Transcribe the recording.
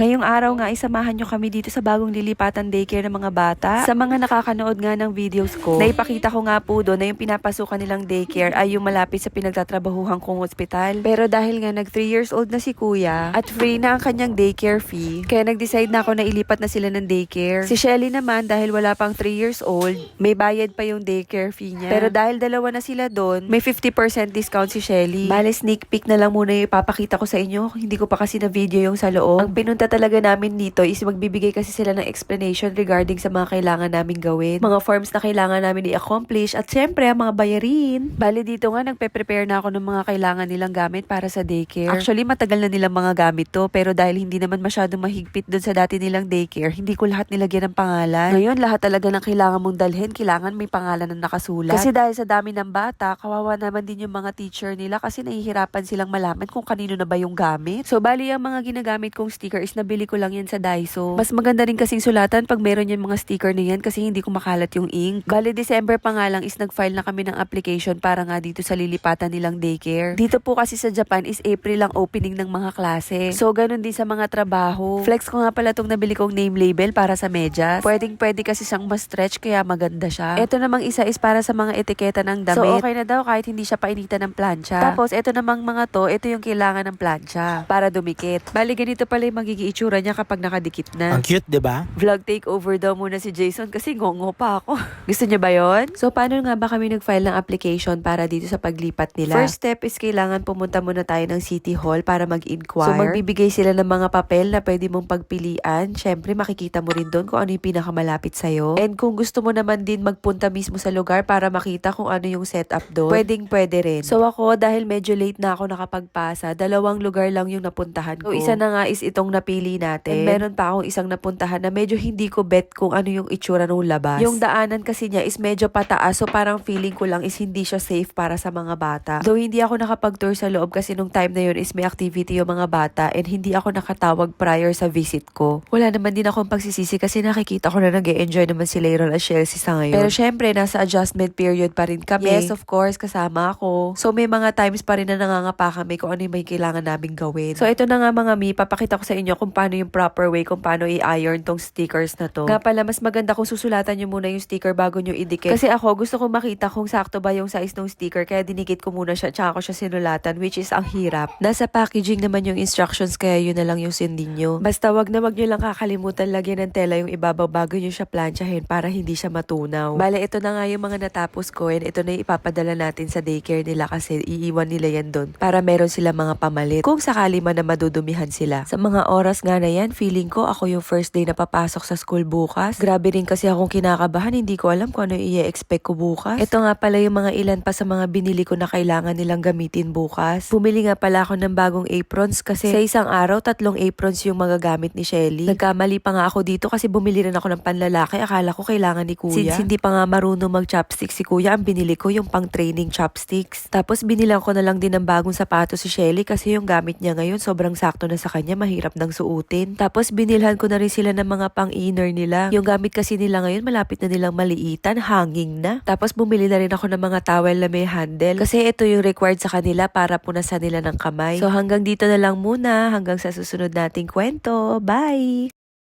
Ngayong araw nga, isamahan nyo kami dito sa bagong lilipatan daycare ng mga bata. Sa mga nakakanood nga ng videos ko, naipakita ko nga po doon na yung pinapasukan nilang daycare ay yung malapit sa pinagtatrabahuhan kong ospital. Pero dahil nga nag 3 years old na si kuya at free na ang kanyang daycare fee, kaya nag-decide na ako na ilipat na sila ng daycare. Si Shelly naman, dahil wala pang 3 years old, may bayad pa yung daycare fee niya. Pero dahil dalawa na sila doon, may 50% discount si Shelly. Bale, sneak peek na lang muna yung ipapakita ko sa inyo. Hindi ko pa kasi na video yung sa loob. Ang pinunta talaga namin dito is magbibigay kasi sila ng explanation regarding sa mga kailangan namin gawin. Mga forms na kailangan namin i-accomplish at syempre ang mga bayarin. Bale dito nga nagpe-prepare na ako ng mga kailangan nilang gamit para sa daycare. Actually matagal na nilang mga gamit to pero dahil hindi naman masyadong mahigpit doon sa dati nilang daycare, hindi ko lahat nilagyan ng pangalan. Ngayon lahat talaga ng kailangan mong dalhin, kailangan may pangalan na nakasulat. Kasi dahil sa dami ng bata, kawawa naman din yung mga teacher nila kasi nahihirapan silang malaman kung kanino na ba yung gamit. So bali ang mga ginagamit kong sticker is nabili ko lang yan sa Daiso. Mas maganda rin kasing sulatan pag meron yung mga sticker na yan kasi hindi ko makalat yung ink. Bali December pa nga lang is nag-file na kami ng application para nga dito sa lilipatan nilang daycare. Dito po kasi sa Japan is April lang opening ng mga klase. So ganun din sa mga trabaho. Flex ko nga pala tong nabili kong name label para sa medyas. Pwedeng pwede kasi siyang mas stretch kaya maganda siya. Ito namang isa is para sa mga etiketa ng damit. So okay na daw kahit hindi siya painitan ng plancha. Tapos ito namang mga to, ito yung kailangan ng plancha para dumikit. Bali ganito pala yung magiging itsura niya kapag nakadikit na. Ang cute, di ba? Vlog takeover daw muna si Jason kasi ngongo pa ako. Gusto niya ba yon? So, paano nga ba kami nag-file ng application para dito sa paglipat nila? First step is kailangan pumunta muna tayo ng City Hall para mag-inquire. So, magbibigay sila ng mga papel na pwede mong pagpilian. Siyempre, makikita mo rin doon kung ano yung pinakamalapit sa'yo. And kung gusto mo naman din magpunta mismo sa lugar para makita kung ano yung setup doon, pwedeng pwede rin. So, ako, dahil medyo late na ako nakapagpasa, dalawang lugar lang yung napuntahan ko. So, isa na nga is itong napili natin. And meron pa akong isang napuntahan na medyo hindi ko bet kung ano yung itsura ng labas. Yung daanan kasi niya is medyo pataas so parang feeling ko lang is hindi siya safe para sa mga bata. Though hindi ako nakapag-tour sa loob kasi nung time na yun is may activity yung mga bata and hindi ako nakatawag prior sa visit ko. Wala naman din akong pagsisisi kasi nakikita ko na nag enjoy naman si Layron at Chelsea sa ngayon. Pero syempre, nasa adjustment period pa rin kami. Yes, of course, kasama ako. So may mga times pa rin na nangangapa kami kung ano yung may kailangan naming gawin. So ito na nga mga mi, papakita ko sa inyo kung paano yung proper way kung paano i-iron tong stickers na to. Nga pala, mas maganda kung susulatan nyo muna yung sticker bago nyo idikit. Kasi ako, gusto ko makita kung sakto ba yung size ng sticker, kaya dinikit ko muna siya, tsaka ko siya sinulatan, which is ang hirap. Nasa packaging naman yung instructions, kaya yun na lang yung sundin nyo. Basta wag na wag nyo lang kakalimutan lagyan ng tela yung ibabaw bago nyo siya planchahin para hindi siya matunaw. Bale, ito na nga yung mga natapos ko, and ito na yung ipapadala natin sa daycare nila kasi iiwan nila yan doon para meron sila mga pamalit. Kung sakali man na madudumihan sila. Sa mga oras nga na yan, feeling ko ako yung first day na papasok sa school bukas. Grabe rin kasi akong kinakabahan, hindi ko alam kung ano i-expect ko bukas. Ito nga pala yung mga ilan pa sa mga binili ko na kailangan nilang gamitin bukas. Bumili nga pala ako ng bagong aprons kasi sa isang araw, tatlong aprons yung magagamit ni Shelly. Nagkamali pa nga ako dito kasi bumili rin ako ng panlalaki. Akala ko kailangan ni kuya. Since hindi pa nga marunong mag-chopsticks si kuya, ang binili ko yung pang training chopsticks. Tapos binilang ko na lang din ng bagong sapatos si Shelly kasi yung gamit niya ngayon sobrang sakto na sa kanya, mahirap nang suotin. Tapos binilhan ko na rin sila ng mga pang-inner nila. Yung gamit kasi nila ngayon, malapit na nilang maliitan, hanging na. Tapos bumili na rin ako ng mga towel na may handle. Kasi ito yung required sa kanila para punasan nila ng kamay. So hanggang dito na lang muna, hanggang sa susunod nating kwento. Bye!